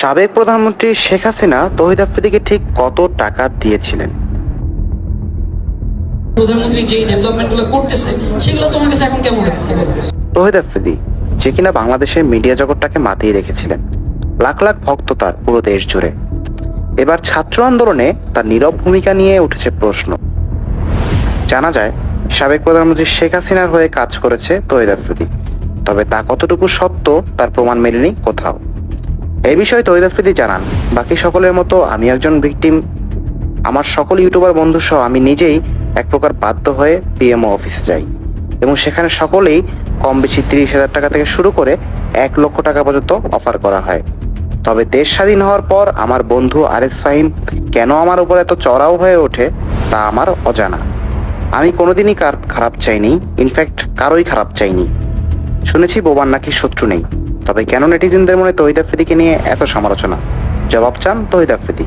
সাবেক প্রধানমন্ত্রী শেখ হাসিনা তহিদ আফ্রিদিকে ঠিক কত টাকা দিয়েছিলেন? প্রধানমন্ত্রী যে ডেভেলপমেন্টগুলো করতেছে সেগুলো তোমার কাছে এখন কেমন লাগতেছে তহিদ আফ্রিদি যে কিনা বাংলাদেশের মিডিয়া জগৎটাকে মাতিয়ে রেখেছিলেন। লাখ লাখ ভক্ত তার পুরো দেশ জুড়ে। এবার ছাত্র আন্দোলনে তার নীরব ভূমিকা নিয়ে উঠেছে প্রশ্ন। জানা যায় সাবেক প্রধানমন্ত্রী শেখ হাসিনার হয়ে কাজ করেছে তহিদ আফ্রিদি। তবে তা কতটুকু সত্য তার প্রমাণ মেলেনি কোথাও। এই বিষয়ে তহিদ আফ্রিদি জানান, বাকি সকলের মতো আমি একজন ভিকটিম আমার সকল ইউটিউবার বন্ধু সহ আমি নিজেই এক প্রকার বাধ্য হয়ে পিএমও অফিসে যাই এবং সেখানে সকলেই কম বেশি তিরিশ হাজার টাকা থেকে শুরু করে এক লক্ষ টাকা পর্যন্ত অফার করা হয়। তবে দেশ স্বাধীন হওয়ার পর আমার বন্ধু আর এস ফাহিম কেন আমার উপর এত চড়াও হয়ে ওঠে তা আমার অজানা। আমি কোনোদিনই কার খারাপ চাইনি ইনফ্যাক্ট কারোই খারাপ চাইনি। শুনেছি বোবার নাকি শত্রু নেই। তবে কেন নেটিজেনদের মনে তহিদ আফ্রিদিকে নিয়ে এত সমালোচনা? জবাব চান তহিদ আফ্রিদি